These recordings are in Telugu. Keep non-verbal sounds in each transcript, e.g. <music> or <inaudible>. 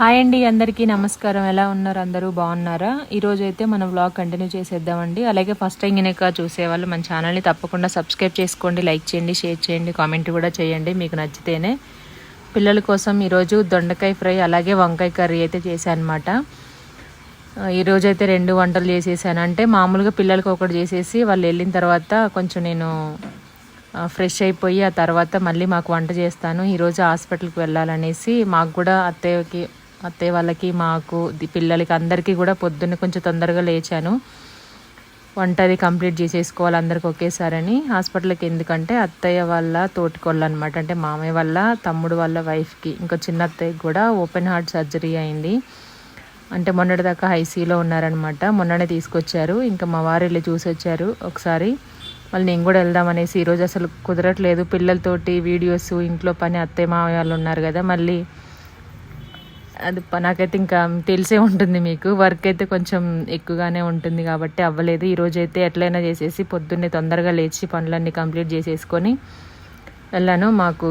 హాయ్ అండి అందరికీ నమస్కారం. ఎలా ఉన్నారు? అందరూ బాగున్నారా? ఈరోజు అయితే మన వ్లాగ్ కంటిన్యూ చేసేద్దామండి. అలాగే ఫస్ట్ టైం కనుక చూసేవాళ్ళు మన ఛానల్ని తప్పకుండా సబ్స్క్రైబ్ చేసుకోండి లైక్ చేయండి షేర్ చేయండి కామెంట్ కూడా చేయండి మీకు నచ్చితేనే. పిల్లల కోసం ఈరోజు దొండకాయ ఫ్రై అలాగే వంకాయ కర్రీ అయితే చేశాను అనమాట ఈరోజు అయితే రెండు వంటలు చేసేసాను. అంటే మామూలుగా పిల్లలకి ఒకటి చేసేసి వాళ్ళు వెళ్ళిన తర్వాత కొంచెం నేను ఫ్రెష్ అయిపోయి ఆ తర్వాత మళ్ళీ మాకు వంట చేస్తాను. ఈరోజు హాస్పిటల్కి వెళ్ళాలనేసి మాకు కూడా అత్తయ్యకి అత్తయ్య వాళ్ళకి మాకు పిల్లలకి అందరికీ కూడా పొద్దున్న కొంచెం తొందరగా లేచాను. వంట అది కంప్లీట్ చేసేసుకోవాలి అందరికి ఒకేసారని. హాస్పిటల్కి ఎందుకంటే అత్తయ్య వాళ్ళ తోటికోళ్ళు అనమాట అంటే మామయ్య వాళ్ళ తమ్ముడు వాళ్ళ వైఫ్కి. ఇంకా చిన్న అత్తయ్యకి కూడా ఓపెన్ హార్ట్ సర్జరీ అయింది. అంటే మొన్నటిదాకా ఐసీలో ఉన్నారనమాట మొన్ననే తీసుకొచ్చారు. ఇంకా మా వారు వెళ్ళి చూసి వచ్చారు ఒకసారి. మళ్ళీ నేను కూడా వెళ్దాం అనేసి ఈరోజు అసలు కుదరట్లేదు. పిల్లలతోటి వీడియోస్ ఇంట్లో పని అత్తయ్య మామయ్య వాళ్ళు ఉన్నారు కదా. మళ్ళీ అది నాకైతే ఇంకా తెలిసే ఉంటుంది మీకు. వర్క్ అయితే కొంచెం ఎక్కువగానే ఉంటుంది కాబట్టి అవ్వలేదు. ఈరోజు అయితే ఎట్లయినా చేసేసి పొద్దున్నే తొందరగా లేచి పనులన్నీ కంప్లీట్ చేసేసుకొని వెళ్ళాను. మాకు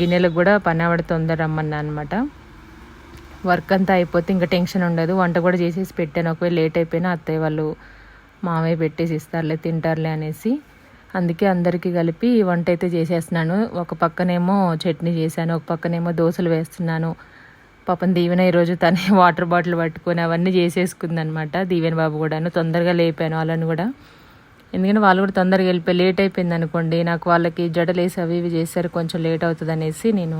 గిన్నెలకు కూడా పని ఆవిడ తొందర రమ్మన్నా అనమాట వర్క్ అంతా అయిపోతే ఇంకా టెన్షన్ ఉండదు. వంట కూడా చేసేసి పెట్టాను. ఒకవేళ లేట్ అయిపోయినా అత్తయ్య వాళ్ళు మామయ్య పెట్టేసి ఇస్తారులే తింటారులే అనేసి. అందుకే అందరికీ కలిపి వంట అయితే చేసేస్తున్నాను. ఒక పక్కనేమో చట్నీ చేశాను. ఒక పక్కనేమో దోశలు వేస్తున్నాను. పాపం దీవెన ఈరోజు తనే <laughs> వాటర్ బాటిల్ పట్టుకొని అవన్నీ చేసేసుకుంది అనమాట దీవెన బాబు కూడాను తొందరగా లేపాను వాళ్ళని కూడా. ఎందుకంటే వాళ్ళు కూడా తొందరగా వెళ్ళిపోయి లేట్ అయిపోయింది అనుకోండి నాకు వాళ్ళకి జడలేసి అవి ఇవి చేశారు కొంచెం లేట్ అవుతుంది అనేసి నేను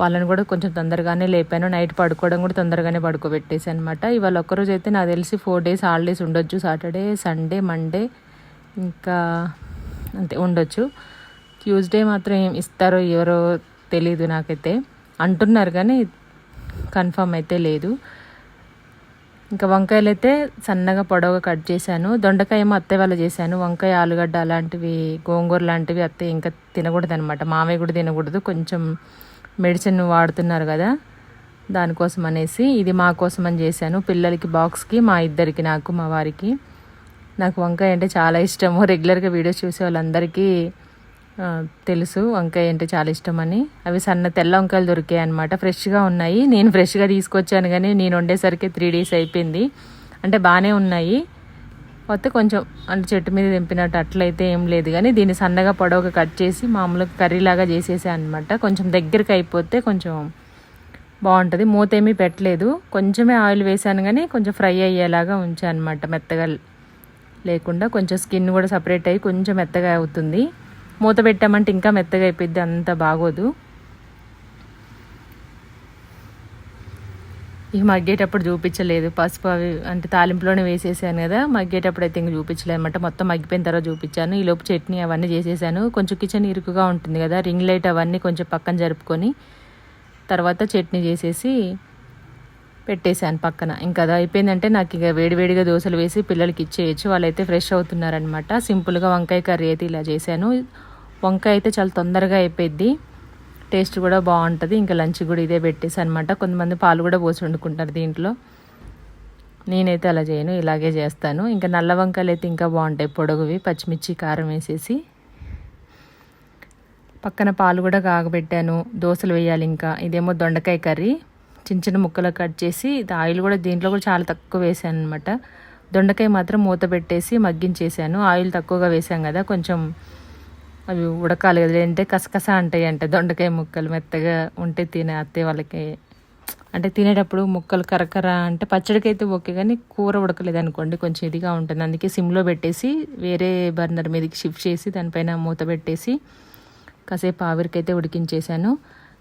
వాళ్ళని కూడా కొంచెం తొందరగానే లేపాను. నైట్ పడుకోవడం కూడా తొందరగానే పడుకోబెట్టేసి అనమాట ఇవాళ ఒక్కరోజు అయితే నాకు తెలిసి ఫోర్ డేస్ హాలిడేస్ ఉండొచ్చు. సాటర్డే సండే మండే ఇంకా అంతే ఉండొచ్చు. ట్యూస్డే మాత్రం ఏం ఇస్తారో ఎవరో తెలీదు నాకైతే. అంటున్నారు కానీ కన్ఫర్మ్ అయితే లేదు. ఇంకా వంకాయలు అయితే సన్నగా పొడవుగా కట్ చేశాను. దొండకాయ ఏమో అత్తయ్య వాళ్ళు చేశాను. వంకాయ ఆలుగడ్డ అలాంటివి గోంగూర లాంటివి అత్తయ్య ఇంకా తినకూడదు అనమాట మామయ్య కూడా తినకూడదు. కొంచెం మెడిసిన్ వాడుతున్నారు కదా దానికోసం అనేసి ఇది మా కోసం అని చేశాను. పిల్లలకి బాక్స్కి మా ఇద్దరికి నాకు మా వారికి. నాకు వంకాయ అంటే చాలా ఇష్టము. <laughs> రెగ్యులర్గా వీడియోస్ చూసే వాళ్ళందరికీ తెలుసు. వంకాయ అంటే చాలా ఇష్టమని. అవి సన్న తెల్ల వంకాయలు దొరికాయి అనమాట ఫ్రెష్గా ఉన్నాయి. నేను ఫ్రెష్గా తీసుకొచ్చాను కానీ నేను వండేసరికి త్రీ డేస్ అయిపోయింది. అంటే బాగానే ఉన్నాయి. కొత్త కొంచెం అంటే చెట్టు మీద తెంపినట్టు అట్లయితే ఏం లేదు కానీ దీన్ని సన్నగా పొడవుగా కట్ చేసి మామూలుగా కర్రీలాగా చేసేసాను అనమాట కొంచెం దగ్గరికి అయిపోతే కొంచెం బాగుంటుంది. మూత ఏమీ పెట్టలేదు. కొంచెమే ఆయిల్ వేసాను కానీ కొంచెం ఫ్రై అయ్యేలాగా ఉంచాను అనమాట మెత్తగా లేకుండా కొంచెం స్కిన్ కూడా సపరేట్ అయ్యి కొంచెం మెత్తగా అవుతుంది. మూత పెట్టామంటే ఇంకా మెత్తగా అయిపోద్ది అంత బాగోదు. ఇక మగ్గేటప్పుడు చూపించలేదు. పసుపు అవి అంటే తాలింపులోనే వేసేసాను కదా మగ్గేటప్పుడు అయితే ఇంక చూపించలేదు అనమాట మొత్తం మగ్గిపోయిన తర్వాత చూపించాను. ఈ లోపు చట్నీ అవన్నీ చేసేసాను. కొంచెం కిచెన్ ఇరుకుగా ఉంటుంది కదా రింగ్ లైట్ అవన్నీ కొంచెం పక్కన జరుపుకొని తర్వాత చట్నీ చేసేసి పెట్టేశాను పక్కన. ఇంకా అది అయిపోయిందంటే నాకు ఇక వేడివేడిగా దోశలు వేసి పిల్లలకి ఇచ్చేయచ్చు. వాళ్ళైతే ఫ్రెష్ అవుతున్నారనమాట సింపుల్గా వంకాయ కర్రీ అయితే ఇలా చేశాను. వంకాయ అయితే చాలా తొందరగా అయిపోయింది టేస్ట్ కూడా బాగుంటుంది. ఇంకా లంచ్ కూడా ఇదే పెట్టేసి అనమాట కొంతమంది పాలు కూడా పోసి వండుకుంటారు దీంట్లో. నేనైతే అలా చేయను. ఇలాగే చేస్తాను. ఇంకా నల్ల వంకాయలు అయితే ఇంకా బాగుంటాయి. పొడగువి పచ్చిమిర్చి కారం వేసేసి. పక్కన పాలు కూడా కాగబెట్టాను. దోశలు వేయాలి ఇంకా. ఇదేమో దొండకాయ కర్రీ. చిన్న చిన్న ముక్కలు కట్ చేసి ఇది ఆయిల్ కూడా దీంట్లో కూడా చాలా తక్కువ వేసాను అనమాట దొండకాయ మాత్రం మూత పెట్టేసి మగ్గించేసాను. ఆయిల్ తక్కువగా వేసాం కదా. కొంచెం అవి ఉడకాలి కదా లేదంటే కసకస అంటాయి అంటే. దొండకాయ ముక్కలు మెత్తగా ఉంటే తినే అత్తే వాళ్ళకి. అంటే తినేటప్పుడు ముక్కలు కరకర అంటే పచ్చడికి అయితే ఓకే కానీ కూర ఉడకలేదు అనుకోండి కొంచెం ఇదిగా ఉంటుంది. అందుకే సిమ్లో పెట్టేసి వేరే బర్నర్ మీదకి షిఫ్ట్ చేసి దానిపైన మూత పెట్టేసి కాసేపు ఆవిరికైతే ఉడికించేసాను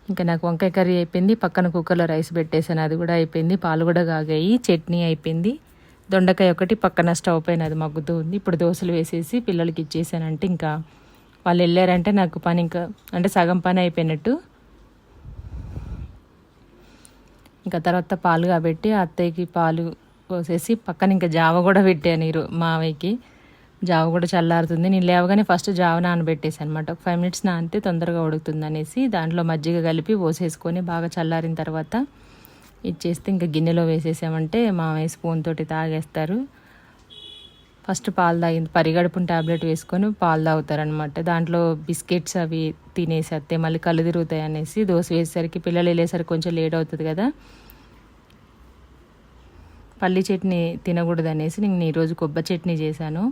ఇంకా నాకు వంకాయ కర్రీ అయిపోయింది పక్కన కుక్కర్లో రైస్ పెట్టేశాను. అది కూడా అయిపోయింది పాలు కూడా కాగాయి చట్నీ అయిపోయింది. దొండకాయ ఒకటి పక్కన స్టవ్ పైన అది మగ్గుతూ ఉంది. ఇప్పుడు దోశలు వేసేసి పిల్లలకి ఇచ్చేసానంటే ఇంకా వాళ్ళు వెళ్ళారంటే నాకు పని ఇంకా అంటే సగం పని అయిపోయినట్టు. ఇంకా తర్వాత పాలు కాబట్టి అత్తయ్యకి పాలు పోసేసి పక్కన ఇంకా జావ కూడా పెట్టాను ఈరో మావయ్యకి. జావ కూడా చల్లారుతుంది. నేను లేవగానే ఫస్ట్ జావ నానబెట్టేసి అనమాట ఒక ఫైవ్ మినిట్స్ నానితే తొందరగా ఉడుకుతుంది అనేసి దాంట్లో మజ్జిగ కలిపి పోసేసుకొని బాగా చల్లారిన తర్వాత ఇచ్చేస్తే ఇంకా గిన్నెలో వేసేసామంటే మామయ్య స్పూన్ తోటి తాగేస్తారు. ఫస్ట్ పాలు తాగింది పరిగడుపున టాబ్లెట్ వేసుకొని పాలు తాగుతారనమాట దాంట్లో బిస్కెట్స్ అవి తినేసి అత్తే మళ్ళీ కళ్ళు తిరుగుతాయి అనేసి దోశ వేసేసరికి పిల్లలు వెళ్ళేసరికి కొంచెం లేట్ అవుతుంది కదా. పల్లి చట్నీ తినకూడదు అనేసి నేను ఈరోజు కొబ్బరి చట్నీ చేశాను.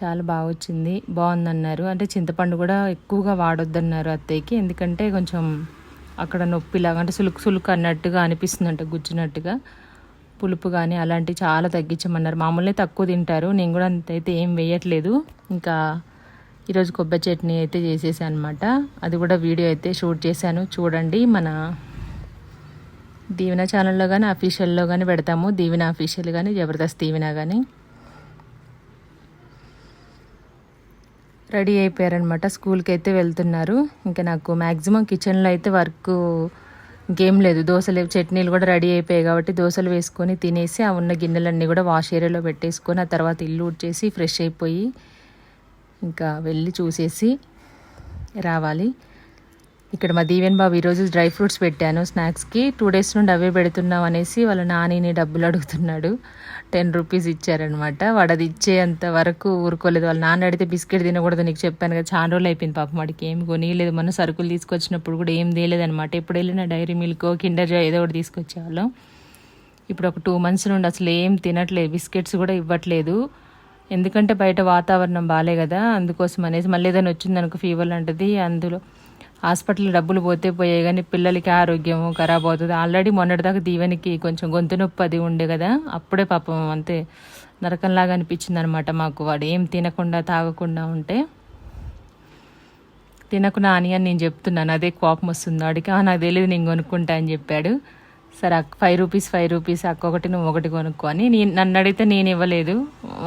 చాలా బాగా వచ్చింది. బాగుందన్నారు. అంటే చింతపండు కూడా ఎక్కువగా వాడొద్దన్నారు అత్తయ్యకి. ఎందుకంటే కొంచెం అక్కడ నొప్పిలాగా అంటే సులుకు సులుకు అన్నట్టుగా అనిపిస్తుందంట గుచ్చినట్టుగా పులుపు కానీ అలాంటివి చాలా తగ్గించమన్నారు. మామూలుగా తక్కువ తింటారు. నేను కూడా అంతైతే ఏం వేయట్లేదు. ఇంకా ఈరోజు కొబ్బరి చట్నీ అయితే చేసేసాను అనమాట అది కూడా వీడియో అయితే షూట్ చేశాను. చూడండి మన దీవెన ఛానల్లో కానీ అఫీషియల్లో కానీ పెడతాము. దీవెన అఫీషియల్ కానీ జబర్దస్త్ దీవెన కానీ రెడీ అయిపోయారనమాట. స్కూల్కి అయితే వెళ్తున్నారు. ఇంకా నాకు మ్యాక్సిమం కిచెన్లో అయితే వర్క్ ఇంకేం లేదు. దోశలు చట్నీలు కూడా రెడీ అయిపోయాయి కాబట్టి దోశలు వేసుకొని తినేసి ఆ ఉన్న గిన్నెలన్నీ కూడా వాష్ ఏరియాలో పెట్టేసుకొని ఆ తర్వాత ఇల్లు ఉడ్చేసి ఫ్రెష్ అయిపోయి ఇంకా వెళ్ళి చూసేసి రావాలి. ఇక్కడ మా దీవెన్ బాబు ఈరోజు డ్రై ఫ్రూట్స్ పెట్టాను స్నాక్స్కి టూ డేస్ నుండి అవే పెడుతున్నాం అనేసి వాళ్ళ నానిని డబ్బులు అడుగుతున్నాడు. టెన్ రూపీస్ ఇచ్చారనమాట వాడు అది ఇచ్చేంత వరకు ఊరుకోలేదు. వాళ్ళ నాన్న అడిగితే బిస్కెట్ తినకూడదు నీకు చెప్పాను కదా చాలా రోజులు అయిపోయింది పాపం వాడికి. ఏమి కొనియలేదు మన సరుకులు తీసుకొచ్చినప్పుడు కూడా ఏం తీయలేదనమాట ఎప్పుడు వెళ్ళినా డైరీ మిల్క్ కిండర్ జాయ్ ఏదో ఒకటి తీసుకొచ్చేవాళ్ళం. ఇప్పుడు ఒక టూ మంత్స్ నుండి అసలు ఏం తినట్లేదు బిస్కెట్స్ కూడా ఇవ్వట్లేదు. ఎందుకంటే బయట వాతావరణం బాగాలే కదా అందుకోసం అనేసి మళ్ళీ ఏదైనా వచ్చిందనుకో ఫీవర్ లాంటిది అందులో. హాస్పిటల్ డబ్బులు పోతే పోయాయి కానీ పిల్లలకి ఆరోగ్యం ఖరాబ్ అవుతుంది. ఆల్రెడీ మొన్నటిదాకా దీవెనికి కొంచెం గొంతు నొప్పి అది ఉండే కదా అప్పుడే పాపం అంతే నరకంలాగా అనిపించింది అనమాట మాకు. వాడు ఏం తినకుండా తాగకుండా ఉంటే తినకు నాని అని నేను చెప్తున్నాను. అదే కోపం వస్తుంది వాడికి. నాకు తెలియదు నేను కొనుక్కుంటా అని చెప్పాడు. సరే ఫైవ్ రూపీస్ ఫైవ్ రూపీస్ అక్క ఒకటి నువ్వు ఒకటి కొనుక్కో అని నేను నన్ను అడిగితే నేను ఇవ్వలేదు.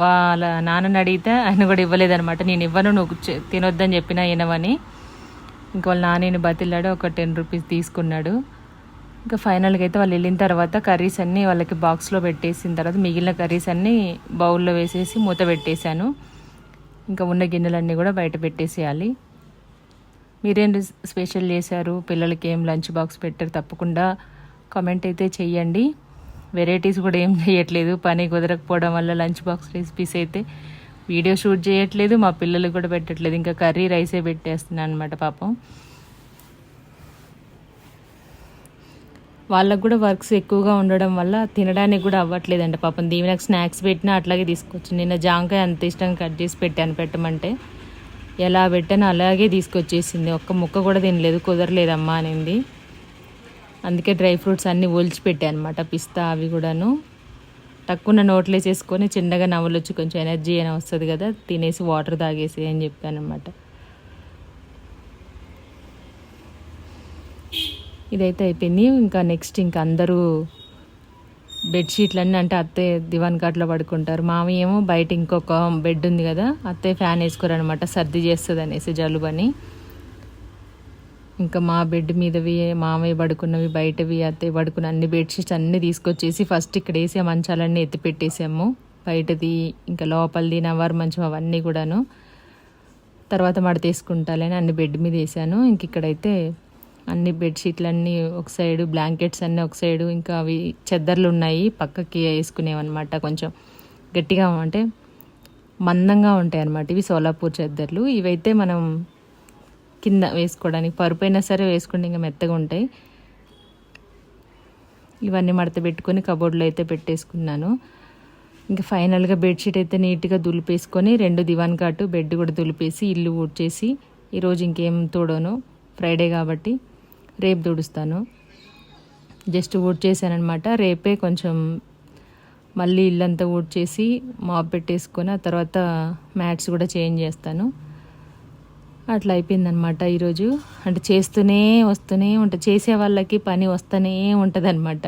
వాళ్ళ నాన్నని అడిగితే ఆయన కూడా ఇవ్వలేదు అనమాట నేను ఇవ్వను నువ్వు తినొద్దని చెప్పినా వినవని ఇంకా వాళ్ళ నాన్నని బతిల్లాడు ఒక టెన్ రూపీస్ తీసుకున్నాడు. ఇంకా ఫైనల్గా అయితే వాళ్ళు వెళ్ళిన తర్వాత కర్రీస్ అన్నీ వాళ్ళకి బాక్స్లో పెట్టేసిన తర్వాత మిగిలిన కర్రీస్ అన్నీ బౌల్లో వేసేసి మూత పెట్టేశాను. ఇంకా ఉన్న గిన్నెలన్నీ కూడా బయట పెట్టేసేయాలి. మీరేం స్పెషల్ చేశారు? పిల్లలకి ఏం లంచ్ బాక్స్ పెట్టారు? తప్పకుండా కామెంట్ అయితే చెయ్యండి వెరైటీస్ కూడా ఏం <laughs> చేయట్లేదు. పని కుదరకపోవడం వల్ల లంచ్ బాక్స్ రెసిపీస్ అయితే వీడియో షూట్ చేయట్లేదు మా పిల్లలకు కూడా పెట్టట్లేదు. ఇంకా కర్రీ రైసే పెట్టేస్తున్నాను అనమాట పాపం. వాళ్ళకు కూడా వర్క్స్ ఎక్కువగా ఉండడం వల్ల తినడానికి కూడా అవ్వట్లేదండి పాపం. దీవెనకు స్నాక్స్ పెట్టినా అట్లాగే తీసుకొచ్చి నిన్న జాంకాయ అంత ఇష్టంగా కట్ చేసి పెట్టాను పెట్టమంటే. ఎలా పెట్టానో అలాగే తీసుకొచ్చేసింది. ఒక్క ముక్క కూడా తినలేదు కుదరలేదమ్మా అనింది. అందుకే డ్రై ఫ్రూట్స్ అన్నీ ఒలిచి పెట్టాను అనమాట పిస్తా అవి కూడాను. తక్కువ నోట్లో వేసేసుకొని చిన్నగా నవ్వులొచ్చి కొంచెం ఎనర్జీ అయినా వస్తుంది కదా తినేసి వాటర్ తాగేసి అని చెప్పాను అనమాట ఇదైతే అయిపోయింది. ఇంకా నెక్స్ట్ ఇంకా అందరూ బెడ్షీట్లన్నీ అంటే అత్తయ్య దివాన్ కాట్లో పడుకుంటారు. మామయ్య ఏమో బయట ఇంకొక బెడ్ ఉంది కదా అత్తయ్య ఫ్యాన్ వేసుకోరనమాట సర్ది చేస్తుంది అనేసి జలుబని. ఇంకా మా బెడ్ మీదవి మామయ్య పడుకున్నవి బయటవి అత్తయ్య పడుకున్న అన్ని బెడ్షీట్స్ అన్నీ తీసుకొచ్చేసి ఫస్ట్ ఇక్కడ వేసే మంచాలన్నీ ఎత్తి పెట్టేసాము. బయటది ఇంకా లోపలిది నవారు మంచం అవన్నీ కూడాను. తర్వాత మడతేసుకుంటాలని అన్ని బెడ్ మీద వేసాను. ఇంక ఇక్కడైతే అన్ని బెడ్షీట్లన్నీ ఒక సైడు బ్లాంకెట్స్ అన్నీ ఒక సైడు ఇంకా అవి చెద్దర్లు ఉన్నాయి. పక్కకి వేసుకునేవన్నమాట కొంచెం గట్టిగా అంటే మందంగా ఉంటాయి అన్నమాట ఇవి సోలాపూర్ చెద్దర్లు. ఇవైతే మనం కింద వేసుకోవడానికి పరుపు అయినా సరే వేసుకుంటే ఇంకా మెత్తగా ఉంటాయి. ఇవన్నీ మడత పెట్టుకొని కబోర్డ్లో అయితే పెట్టేసుకున్నాను. ఇంకా ఫైనల్గా బెడ్షీట్ అయితే నీట్గా దులిపేసుకొని రెండు దివాన్ కాటు బెడ్ కూడా దులిపేసి ఇల్లు ఊడ్చేసి ఈరోజు ఇంకేం తోడను. ఫ్రైడే కాబట్టి రేపు తుడుస్తాను. జస్ట్ ఊడ్చేసానమాట రేపే కొంచెం మళ్ళీ ఇల్లంతా ఊడ్చేసి మాప్ పెట్టేసుకొని ఆ తర్వాత మ్యాట్స్ కూడా చేంజ్ చేస్తాను. అట్లా అయిపోయిందనమాట ఈరోజు. అంటే చేస్తూనే వస్తూనే ఉంటుంది చేసే వాళ్ళకి పని వస్తూనే ఉంటుంది అనమాట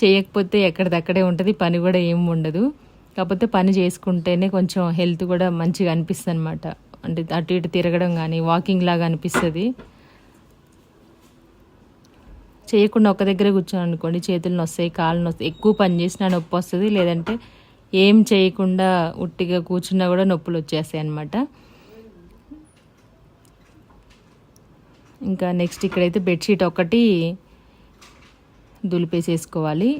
చేయకపోతే ఎక్కడిదక్కడే ఉంటుంది పని కూడా ఏం ఉండదు. కాకపోతే పని చేసుకుంటేనే కొంచెం హెల్త్ కూడా మంచిగా అనిపిస్తుంది అనమాట అంటే అటు ఇటు తిరగడం కానీ వాకింగ్ లాగా అనిపిస్తుంది. చేయకుండా ఒక దగ్గర కూర్చొని అనుకోండి చేతులు నొస్తాయి కాళ్ళు నొస్తాయి ఎక్కువ పని చేసినా నొప్పి వస్తుంది. లేదంటే ఏం చేయకుండా ఉట్టిగా కూర్చున్నా కూడా నొప్పులు వచ్చేస్తాయి అనమాట ఇంకా నెక్స్ట్ ఇక్కడైతే బెడ్షీట్ ఒకటి దులిపేసేసుకోవాలి.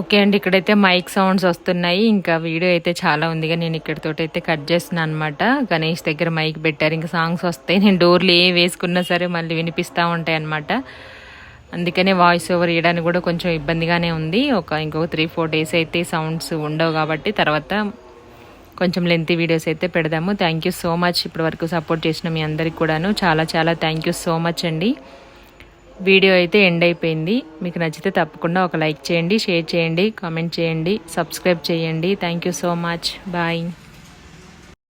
ఓకే అండి ఇక్కడైతే మైక్ సౌండ్స్ వస్తున్నాయి. ఇంకా వీడియో అయితే చాలా ఉందిగా నేను ఇక్కడితోటి అయితే కట్ చేస్తున్నాను అనమాట గణేష్ దగ్గర మైక్ పెట్టారు. ఇంకా సాంగ్స్ వస్తాయి. నేను డోర్లు ఏ వేసుకున్నా సరే మళ్ళీ వినిపిస్తూ ఉంటాయి అనమాట అందుకనే వాయిస్ ఓవర్ ఇవ్వడానికి కూడా కొంచెం ఇబ్బందిగానే ఉంది. ఒక ఇంకొక త్రీ ఫోర్ డేస్ అయితే సౌండ్స్ ఉండవు కాబట్టి తర్వాత కొంచెం లెంతీ వీడియోస్ అయితే పెడదాము. థ్యాంక్ యూ సో మచ్ ఇప్పటి వరకు సపోర్ట్ చేసిన మీ అందరికి కూడాను చాలా చాలా థ్యాంక్ యూ సో మచ్ అండి. వీడియో అయితే ఎండ్ అయిపోయింది. మీకు నచ్చితే తప్పకుండా ఒక లైక్ చేయండి షేర్ చేయండి కామెంట్ చేయండి సబ్స్క్రైబ్ చేయండి. Thank you so much bye